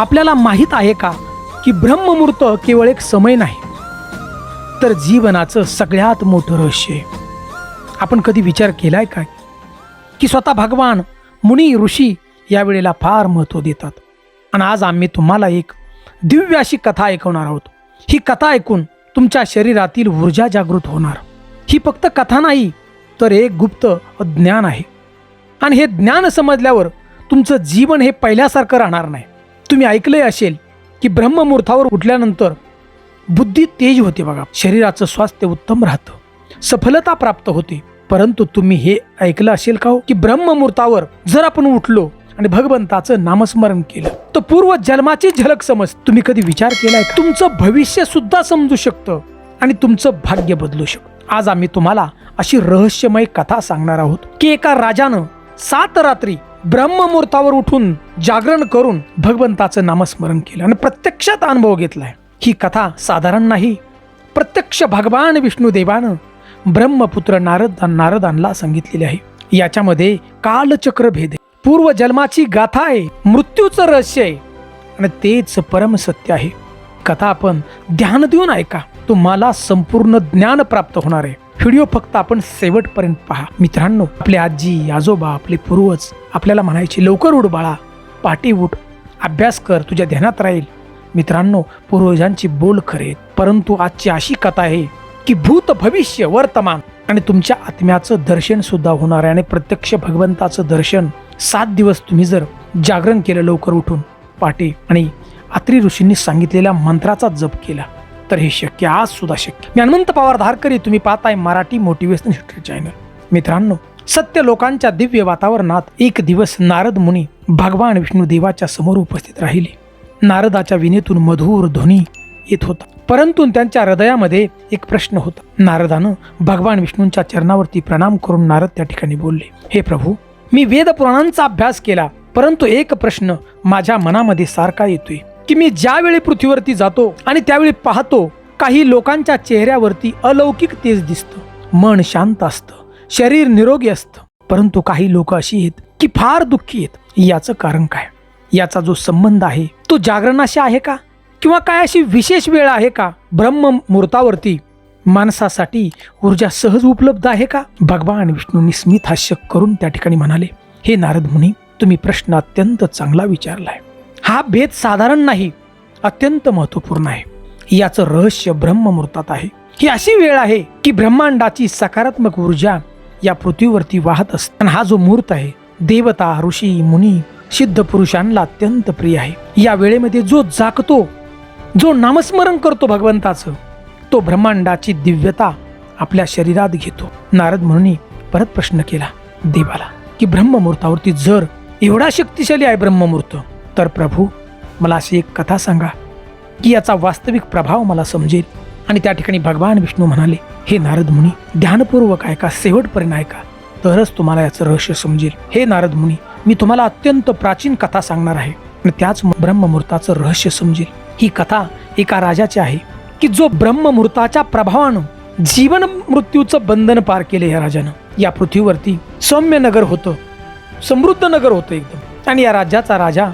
आपल्याला माहीत आहे का की ब्रह्ममुहूर्त केवळ एक समय नाही तर जीवनाचं सगळ्यात मोठं रहस्य आहे. आपण कधी विचार केलाय काय? की स्वतः भगवान मुनी ऋषी या वेळेला फार महत्त्व देतात. आणि आज आम्ही तुम्हाला एक दिव्य अशी कथा ऐकवणार आहोत. ही कथा ऐकून तुमच्या शरीरातील ऊर्जा जागृत होणार. ही फक्त कथा नाही तर एक गुप्त ज्ञान आहे. आणि हे ज्ञान समजल्यावर तुमचं जीवन हे पहिल्यासारखं राहणार नाही. तुम्ही ऐकलंही असेल की ब्रह्ममुहूर्तावर उठल्यानंतर बुद्धी तेज होते बघा. शरीराचं स्वास्थ्य उत्तम राहतं. सफलता प्राप्त होते. परंतु तुम्ही हे ऐकलं असेल का हो? की ब्रह्ममुहूर्तावर जर आपण उठलो आणि भगवंताचं नामस्मरण केलं तर पूर्व जन्माची झलक समज. तुम्ही कधी विचार केलाय? तुमचं भविष्य सुद्धा समजू शकतं आणि तुमचं भाग्य बदलू शकतं. आज आम्ही तुम्हाला अशी रहस्यमय कथा सांगणार आहोत की एका राजानं सात रात्री ब्रह्ममुहूर्तावर उठून जागरण करून भगवंताचं नामस्मरण केलं आणि प्रत्यक्षात अनुभव घेतलाय. ही कथा साधारण नाही. प्रत्यक्ष भगवान विष्णुदेवानं ब्रह्मपुत्र नारद नारदांना सांगितलेले आहे. याच्यामध्ये कालचक्र भेद आहे. पूर्व जन्माची गाथा आहे. मृत्यूचं रहस्य आहे. आणि तेच परम सत्य आहे. कथा आपण ध्यान देऊन ऐका. तुम्हाला संपूर्ण ज्ञान प्राप्त होणार आहे. व्हिडिओ फक्त आपण शेवटपर्यंत पहा. मित्रांनो आपले आजी आजोबा आपले पूर्वज आपल्याला म्हणायचे लवकर उड बाळा. पाठी उठ अभ्यास कर तुझ्या ध्यानात राहील. मित्रांनो पूर्वजांची बोल खरे परंतु आजची अशी कथा आहे की भूत भविष्य वर्तमान आणि तुमच्या आत्म्याचं दर्शन सुद्धा होणार आहे आणि प्रत्यक्ष भगवंताचं दर्शन सात दिवस तुम्ही जर जागरण केलं लवकर उठून पाटे आणि अत्री ऋषींनी सांगितलेल्या मंत्राचा जप केला तर हे शक्य आज सुद्धा शक्य. मी अनंत पवार धारकरी तुम्ही पाहताय मराठी मोटिवेशनल हिस्ट्री चॅनल. मित्रांनो सत्य लोकांच्या दिव्य वातावरणात एक दिवस नारद मुनी भगवान विष्णू देवाच्या समोर उपस्थित राहिले. नारदाच्या विनेतून मधुर ध्वनी येत होता. परंतु त्यांच्या हृदयामध्ये एक प्रश्न होता. नारदानं भगवान विष्णूंच्या चरणावरती प्रणाम करून नारद त्या ठिकाणी बोलले हे प्रभू मी वेद पुराणांचा अभ्यास केला परंतु एक प्रश्न माझ्या मनामध्ये सारखा येतोय की मी ज्यावेळी पृथ्वीवरती जातो आणि त्यावेळी पाहतो काही लोकांच्या चेहऱ्यावरती अलौकिक तेज दिसतं मन शांत असतं. शरीर निरोगी असतं. परंतु काही लोक अशी आहेत की फार दुःखी आहेत. याचं कारण काय? याचा जो संबंध आहे तो जागरणाशी आहे का? किंवा काय अशी विशेष वेळ आहे का? ब्रह्म मुहूर्तावरती माणसासाठी ऊर्जा सहज उपलब्ध आहे का? भगवान विष्णूंनी स्मित हास्य करून त्या ठिकाणी म्हणाले हे नारद मुनी तुम्ही प्रश्न अत्यंत चांगला विचारलाय. हा भेद साधारण नाही अत्यंत महत्त्वपूर्ण आहे. याचं रहस्य ब्रह्ममुहूर्तात आहे. ही अशी वेळ आहे की ब्रह्मांडाची सकारात्मक ऊर्जा या पृथ्वीवरती वाहत असत. हा जो मुहूर्त आहे देवता ऋषी मुनी सिद्ध पुरुषांना अत्यंत प्रिय आहे. या वेळेमध्ये जो जागतो जो नामस्मरण करतो भगवंताचं तो ब्रह्मांडाची दिव्यता आपल्या शरीरात घेतो. नारद म्हणून परत प्रश्न केला देवाला की ब्रह्ममुहूर्तावरती जर एवढा शक्तिशाली आहे ब्रह्ममुहूर्त तर प्रभू मला अशी एक कथा सांगा की याचा वास्तविक प्रभाव मला समजेल. आणि त्या ठिकाणी भगवान विष्णू म्हणाले हे नारद मुनी ध्यानपूर्वक ऐका शेवटपर्यंत ऐका. तरच तुम्हाला याचं रहस्य समजेल. हे नारद मुनी मी तुम्हाला अत्यंत प्राचीन कथा सांगणार आहे. आणि त्याच ब्रह्ममुहूर्ताचं रहस्य समजेल. ही कथा एका राजाची आहे की जो ब्रह्ममुहूर्ताच्या प्रभावानं जीवन मृत्यूचं बंधन पार केले या राजानं. या पृथ्वीवरती सौम्य नगर होतं. समृद्ध नगर होतं एकदम. आणि या राज्याचा राजा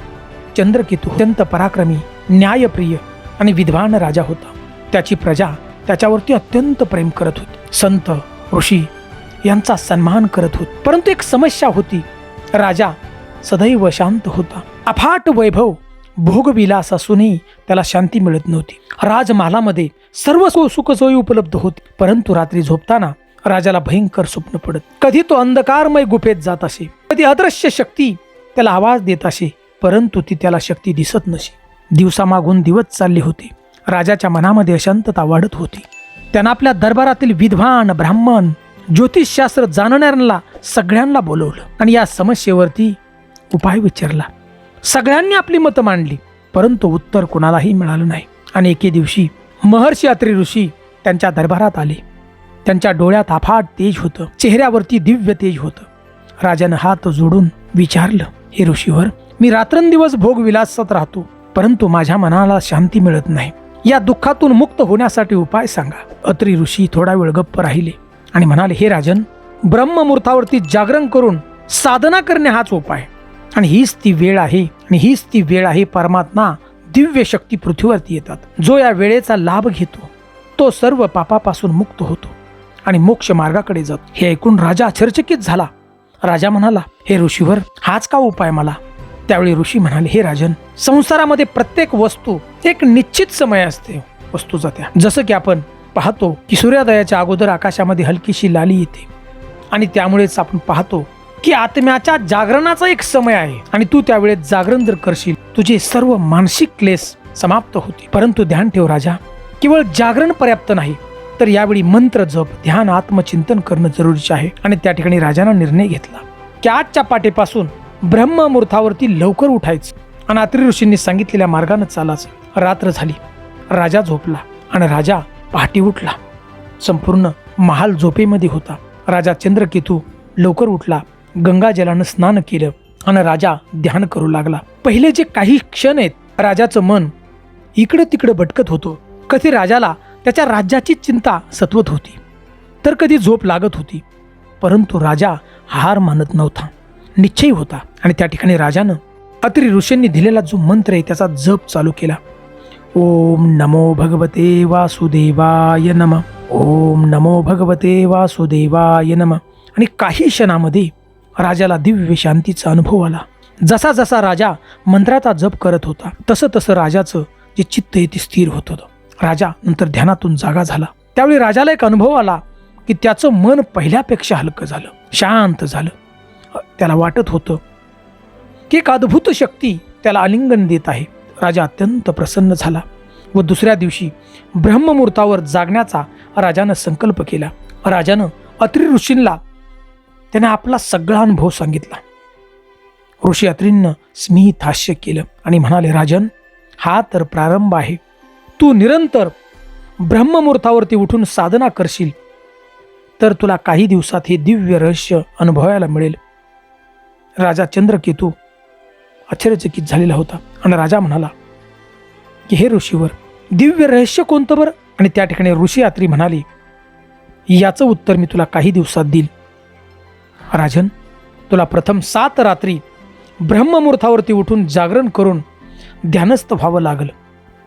चंद्रकेतू अत्यंत पराक्रमी न्यायप्रिय आणि विद्वान राजा होता. त्याची प्रजा त्याच्यावरती अत्यंत प्रेम करत होती. संत ऋषी यांचा सन्मान करत होत. परंतु एक समस्या होती. राजा सदैव शांत होता. अफाट वैभव भोगविलास असूनही त्याला शांती मिळत नव्हती. राजमालामध्ये सर्व सुखसोयी उपलब्ध होती. परंतु रात्री झोपताना राजाला भयंकर स्वप्न पडत. कधी तो अंधकारमय गुफेत जात असे कधी अदृश्य शक्ती त्याला आवाज देत असे परंतु ती त्याला शक्ती दिसत नसे. दिवसामागून दिवस चालले होते. राजाच्या मनामध्ये अशांतता वाढत होती. त्यानं आपल्या दरबारातील विद्वान ब्राह्मण ज्योतिषशास्त्र जाणणाऱ्यांना सगळ्यांना बोलवलं आणि या समस्येवरती उपाय विचारला. सगळ्यांनी आपली मतं मांडली परंतु उत्तर कोणालाही मिळालं नाही. आणि एके दिवशी महर्षी अत्री ऋषी त्यांच्या दरबारात आले. त्यांच्या डोळ्यात अफाट तेज होतं चेहऱ्यावरती दिव्य तेज होतं. राजानं हात जोडून विचारलं हे ऋषीवर मी रात्रंदिवस भोगविलासात राहतो परंतु माझ्या मनाला शांती मिळत नाही. या दुःखातून मुक्त होण्यासाठी उपाय सांगा. अत्री ऋषी थोडा वेळ गप्प राहिले आणि म्हणाले हे राजन ब्रह्ममुहूर्तावरती जागरण करून साधना करणे हाच उपाय. आणि हीच ती वेळ आहे आणि हीच ती वेळ आहे परमात्मा दिव्य शक्ती पृथ्वीवरती येतात. जो या वेळेचा लाभ घेतो तो सर्व पापापासून मुक्त होतो आणि मोक्ष मार्गाकडे जातो. हे ऐकून राजा आश्चर्यचकित झाला. राजा म्हणाला हे ऋषीवर हाच का उपाय मला? त्यावेळी ऋषी म्हणाले हे राजन संसारामध्ये प्रत्येक वस्तू एक निश्चित समय असते वस्तूचा त्या. जसं की आपण पाहतो की सूर्योदयाच्या अगोदर आकाशामध्ये हलकीशी लाली येते आणि त्यामुळेच आपण पाहतो की आत्म्याच्या जागरणाचा एक समय आहे आणि तू त्यावेळेस जागरण जर करशील तुझे सर्व मानसिक क्लेश समाप्त होते परंतु ध्यान ठेव राजा केवळ जागरण पर्याप्त नाही तर यावेळी मंत्र जप ध्यान आत्मचिंतन करणं जरुरीचे आहे. आणि त्या ठिकाणी राजानं निर्णय घेतला की आजच्या पाठीपासून ब्रह्ममुहूर्तावरती लवकर उठायचं आणि अत्रि ऋषींनी सांगितलेल्या मार्गानं चालायचं. रात्र झाली. राजा झोपला आणि राजा पहाटी उठला. संपूर्ण महाल झोपेमध्ये होता. राजा चंद्रकेतू लवकर उठला. गंगाजलानं स्नान केलं आणि राजा ध्यान करू लागला. पहिले जे काही क्षण आहेत राजाचं मन इकडं तिकडं भटकत होतं. कधी राजाला त्याच्या राज्याची चिंता सत्वत होती तर कधी झोप लागत होती. परंतु राजा हार मानत नव्हता. निश्चय होता आणि त्या ठिकाणी राजानं अत्रि ऋषींनी दिलेला जो मंत्र आहे त्याचा जप चालू केला. ओम नमो भगवते वासुदेवाय नम. ओम नमो भगवते वासुदेवाय नम. आणि काही क्षणामध्ये राजाला दिव्य शांतीचा अनुभव आला. जसा जसा राजा मंत्राचा जप करत होता तसं तसं राजाचं जे चित्त आहे ते स्थिर होत होतं. राजा नंतर ध्यानातून जागा झाला. त्यावेळी राजाला एक अनुभव आला की त्याचं मन पहिल्यापेक्षा हलकं झालं शांत झालं. त्याला वाटत होतं की एक अद्भुत शक्ती त्याला आलिंगन देत आहे. राजा अत्यंत प्रसन्न झाला व दुसऱ्या दिवशी ब्रह्ममुहूर्तावर जागण्याचा राजानं संकल्प केला. राजानं अत्री ऋषींना त्याने आपला सगळा अनुभव सांगितला. ऋषी अत्रींनं स्मित हास्य केलं आणि म्हणाले राजन हा तर प्रारंभ आहे. तू निरंतर ब्रह्ममुहूर्तावरती उठून साधना करशील तर तुला काही दिवसात हे दिव्य रहस्य अनुभवायला मिळेल. राजा चंद्रकेतू आश्चर्यचकित झालेला होता. आणि राजा म्हणाला की हे ऋषीवर दिव्य रहस्य कोणतं बरं? आणि त्या ठिकाणी ऋषीयात्री म्हणाली याचं उत्तर मी तुला काही दिवसात देईल राजन तुला प्रथम सात रात्री ब्रह्ममुहूर्तावरती उठून जागरण करून ध्यानस्थ व्हावं लागलं.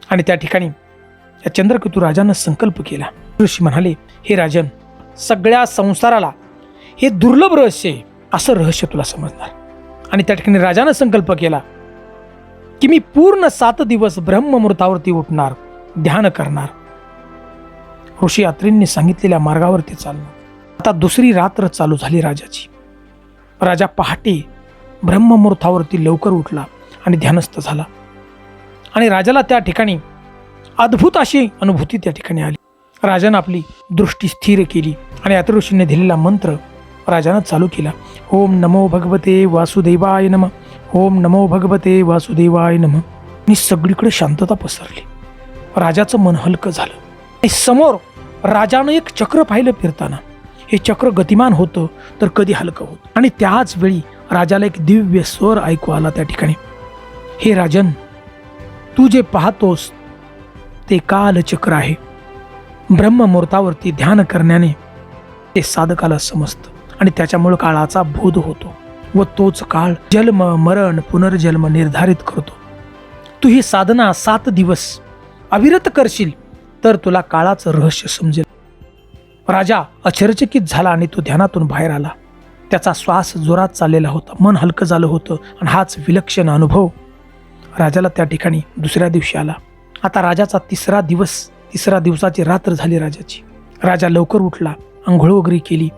आणि त्या ठिकाणी या चंद्रकेतू राजानं संकल्प केला. ऋषी म्हणाले हे राजन सगळ्या संसाराला हे दुर्लभ रहस्य आहे असं रहस्य तुला समजणार. आणि त्या ठिकाणी राजानं संकल्प केला की मी पूर्ण सात दिवस ब्रह्ममृतावरती उठणार ध्यान करणार. ऋषी यात्रींनी सांगितलेल्या मार्गावरती चालणार आता दुसरी रात्र चालू झाली राजाची. राजा पहाटे ब्रह्ममुहूर्तावरती लवकर उठला आणि ध्यानस्थ झाला. आणि राजाला त्या ठिकाणी अद्भुत अशी अनुभूती त्या ठिकाणी आली. राजानं आपली दृष्टी स्थिर केली आणि यात्र ऋषीने दिलेला मंत्र राजानं चालू केला. ओम नमो भगवते वासुदेवाय नम. ओम नमो भगवते वासुदेवाय नम. आणि सगळीकडे शांतता पसरली. राजाचं मन हलकं झालं. आणि समोर राजानं एक चक्र पाहिलं फिरताना. हे चक्र गतिमान होतं तर कधी हलकं होतं. आणि त्याच वेळी राजाला एक दिव्य स्वर ऐकू आला त्या ठिकाणी. हे राजन तू जे पाहतोस ते कालचक्र आहे. ब्रह्ममुहूर्तावरती ध्यान करण्याने ते साधकाला समजतं. आणि त्याच्यामुळे काळाचा बोध होतो व तोच काळ जन्म मरण पुनर्जन्म निर्धारित करतो. तू ही साधना सात दिवस अविरत करशील तर तुला काळाचं रहस्य समजेल. राजा अचरचकित झाला आणि तो ध्यानातून बाहेर आला. त्याचा श्वास जोरात चाललेला होता. मन हलकं झालं होतं आणि हाच विलक्षण अनुभव राजाला त्या ठिकाणी दुसऱ्या दिवशी आला. आता राजाचा तिसरा दिवस तिसरा दिवसाची रात्र झाली राजाची. राजा लवकर उठला आंघोळ वगैरे केली.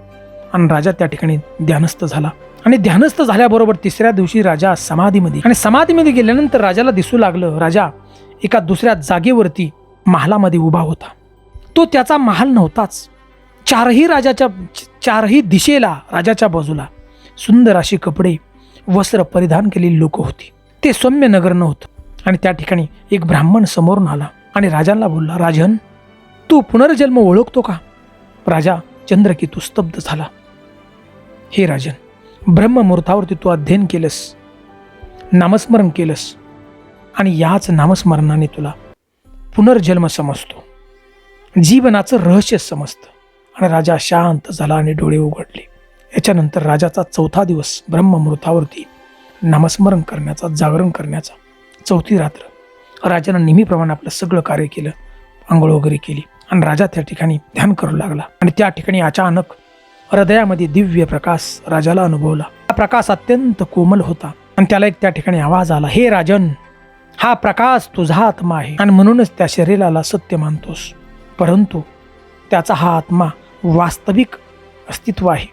आणि राजा त्या ठिकाणी ध्यानस्थ झाला. आणि ध्यानस्थ झाल्याबरोबर तिसऱ्या दिवशी राजा समाधीमध्ये आणि समाधीमध्ये गेल्यानंतर राजाला दिसू लागलं राजा एका दुसऱ्या जागेवरती महालामध्ये उभा होता. तो त्याचा महाल नव्हताच. चारही राजाच्या चारही दिशेला राजाच्या बाजूला सुंदर अशी कपडे वस्त्र परिधान केलेली लोक होती. ते सौम्य नगर नव्हतं. आणि त्या ठिकाणी एक ब्राह्मण समोरून आला आणि राजांना बोलला राजन तू पुनर्जन्म ओळखतो का? राजा चंद्रकेतू स्तब्ध झाला. हे राजन ब्रह्ममुहूर्तावरती तू अध्ययन केलंस नामस्मरण केलंस आणि याच नामस्मरणाने तुला पुनर्जन्म समजतो. जीवनाचं रहस्य समजतं आणि राजा शांत झाला आणि डोळे उघडले. याच्यानंतर राजाचा चौथा दिवस ब्रह्ममृतावरती नामस्मरण करण्याचा जागरण करण्याचा. चौथी रात्र राजानं नेहमीप्रमाणे आपलं सगळं कार्य केलं आंघोळ वगैरे केली आणि राजा त्या ठिकाणी ध्यान करू लागला. आणि त्या ठिकाणी अचानक हृदयामध्ये दिव्य प्रकाश राजाला अनुभवला. हा प्रकाश अत्यंत कोमल होता आणि त्याला एक त्या ठिकाणी आवाज आला हे राजन हा प्रकाश तुझा आत्मा आहे आणि म्हणूनच त्या शरीराला सत्य मानतोस. परंतु त्याचा हा आत्मा वास्तविक अस्तित्व आहे.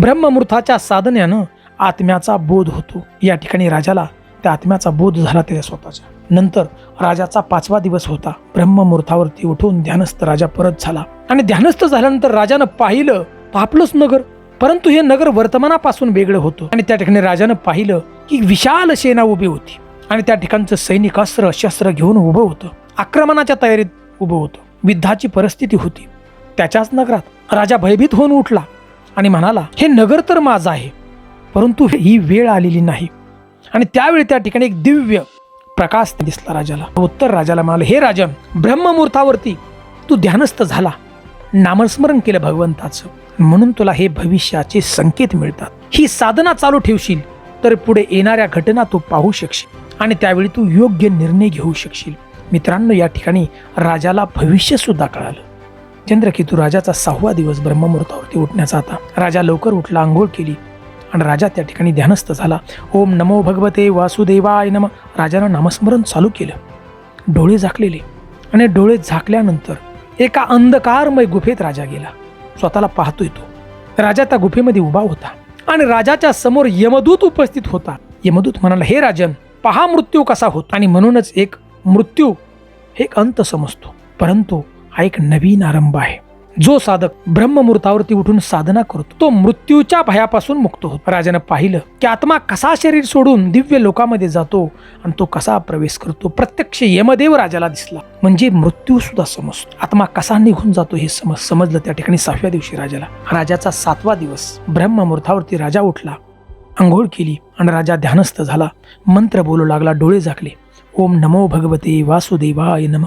ब्रह्ममूर्थाच्या साधन्यानं आत्म्याचा बोध होतो. या ठिकाणी राजाला त्या आत्म्याचा बोध झाला त्याच्या स्वतःचा. नंतर राजाचा पाचवा दिवस होता. ब्रह्ममूर्थावरती उठून ध्यानस्थ राजा परत झाला आणि ध्यानस्थ झाल्यानंतर राजानं पाहिलं आपलंच नगर. परंतु हे नगर वर्तमानापासून वेगळं होतं. आणि त्या ठिकाणी राजानं पाहिलं की विशाल सेना उभी होती. आणि त्या ठिकाणचं सैनिक अस्त्र शस्त्र घेऊन उभं होतं. आक्रमणाच्या तयारीत उभं होतं. युद्धाची परिस्थिती होती. त्याच्याच नगरात राजा भयभीत होऊन उठला आणि म्हणाला हे नगर तर माझं आहे परंतु ही वेळ आलेली नाही. आणि त्यावेळी त्या ठिकाणी एक दिव्य प्रकाश दिसला राजाला. उत्तर राजाला म्हणाले हे राजन ब्रह्ममुहूर्तावरती तू ध्यानस्थ झाला. नामस्मरण केलं भगवंताचं. म्हणून तुला हे भविष्याचे संकेत मिळतात. ही साधना चालू ठेवशील तर पुढे येणाऱ्या घटना तू पाहू शकशील आणि त्यावेळी तू योग्य निर्णय घेऊ शकशील. मित्रांनो या ठिकाणी राजाला भविष्य सुद्धा कळालं. चंद्रकेतू राजाचा सहावा दिवस ब्रह्ममुहूर्तावरती उठण्याचा आता. राजा लवकर उठला आंघोळ केली आणि राजा त्या ठिकाणी ध्यानस्थ झाला. ओम नमो भगवते वासुदेवाय नम. राजानं नामस्मरण चालू केलं. डोळे झाकलेले आणि डोळे झाकल्यानंतर एका अंधकारमय गुफेत राजा गेला. स्वतःला पाहतोय तो. राजा त्या गुफेमध्ये उभा होता आणि राजाच्या समोर यमदूत उपस्थित होता. यमदूत म्हणाला हे राजन पहा मृत्यू कसा होतो. आणि म्हणूनच एक मृत्यू हे एक अंत समजतो. परंतु हा एक नवीन आरंभ आहे. जो साधक ब्रह्ममुहूर्तावरती उठून साधना करतो तो मृत्यूच्या भयापासून मुक्त होतो. राजानं पाहिलं की आत्मा कसा शरीर सोडून दिव्य लोकामध्ये जातो आणि तो कसा प्रवेश करतो प्रत्यक्ष यमदेव राजाला दिसला. म्हणजे मृत्यू सुद्धा समजतो. आत्मा कसा निघून जातो हे समज समजलं त्या ठिकाणी सहाव्या दिवशी राजाला. राजाचा सातवा दिवस. ब्रह्ममुहूर्तावरती राजा उठला आंघोळ केली आणि राजा ध्यानस्थ झाला. मंत्र बोलू लागला डोळे झाकले. ओम नमो भगवते वासुदेवाय नम.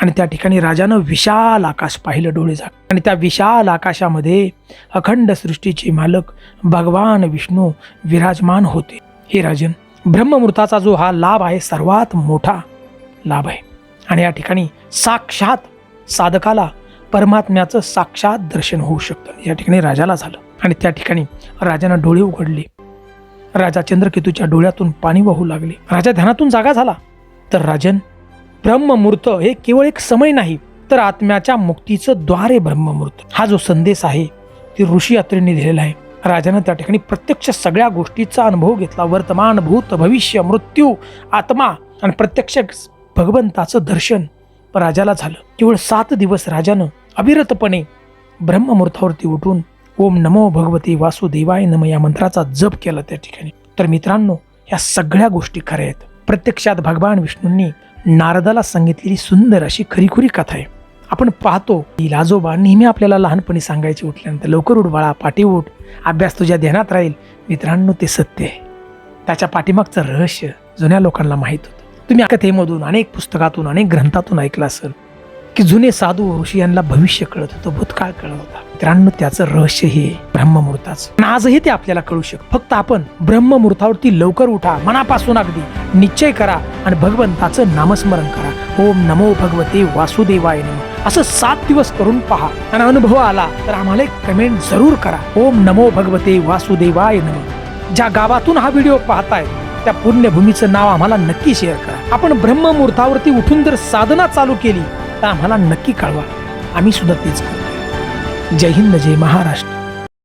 आणि त्या ठिकाणी राजानं विशाल आकाश पाहिलं डोळे झाक. आणि त्या विशाल आकाशामध्ये अखंड सृष्टीचे मालक भगवान विष्णू विराजमान होते. हे राजन ब्रह्ममृताचा जो हा लाभ आहे सर्वात मोठा लाभ आहे. आणि या ठिकाणी साक्षात साधकाला परमात्म्याचं साक्षात दर्शन होऊ शकतं. या ठिकाणी राजाला झालं. आणि त्या ठिकाणी राजानं डोळे उघडले. राजा चंद्रकेतूच्या डोळ्यातून पाणी वाहू लागले. राजा ध्यानातून जागा झाला. तर राजन ब्रह्ममूर्त हे केवळ एक समय नाही तर आत्म्याच्या मुक्तीचं द्वारे ब्रह्ममूर्त. हा जो संदेश आहे ती ऋषी यात्रेने दिलेला आहे. राजानं त्या ठिकाणी प्रत्यक्ष सगळ्या गोष्टीचा अनुभव घेतला. वर्तमान भूत भविष्य मृत्यू आत्मा आणि प्रत्यक्ष भगवंताचं दर्शन राजाला झालं. केवळ सात दिवस राजानं अविरतपणे ब्रह्ममुहूर्तावरती उठून ओम नमो भगवते वासुदेवाय नम या मंत्राचा जप केला त्या ठिकाणी. तर मित्रांनो ह्या सगळ्या गोष्टी खऱ्या आहेत. प्रत्यक्षात भगवान विष्णूंनी नारदाला सांगितलेली सुंदर अशी खरीखुरी कथा आहे. आपण पाहतो की लाजोबा नेहमी आपल्याला लहानपणी सांगायचे उठल्यानंतर लवकर उठ बाळा पाठी उठ. अभ्यास तुझ्या ध्यानात राहील. मित्रांनो ते सत्य आहे. त्याच्या पाठीमागचं रहस्य जुन्या लोकांना माहीत होतं. तुम्ही कथेमधून अनेक पुस्तकातून अनेक ग्रंथातून ऐकलं असेल. की जुने साधू ऋषी यांना भविष्य कळत होतं भूतकाळ कळत होता. मित्रांनो त्याचं रहस्य हे ब्रह्ममुहूर्ताच. आजही ते आपल्याला कळू शकत. फक्त आपण ब्रह्ममुहूर्तावरती लवकर उठा मनापासून अगदी निश्चय करा आणि भगवंताचं नामस्मरण करा. ओम नमो भगवते वासुदेवाय नमो. असं सात दिवस करून पहा. आणि अनुभव आला तर आम्हाला एक कमेंट जरूर करा. ओम नमो भगवते वासुदेवाय नम. ज्या गावातून हा व्हिडिओ पाहताय त्या पुण्यभूमीचं नाव आम्हाला नक्की शेअर करा. आपण ब्रह्ममुहूर्तावरती उठून जर साधना चालू केली तर आम्हाला नक्की कळवा. आम्ही सुद्धा तेच करतो जय हिंद जय महाराष्ट्र.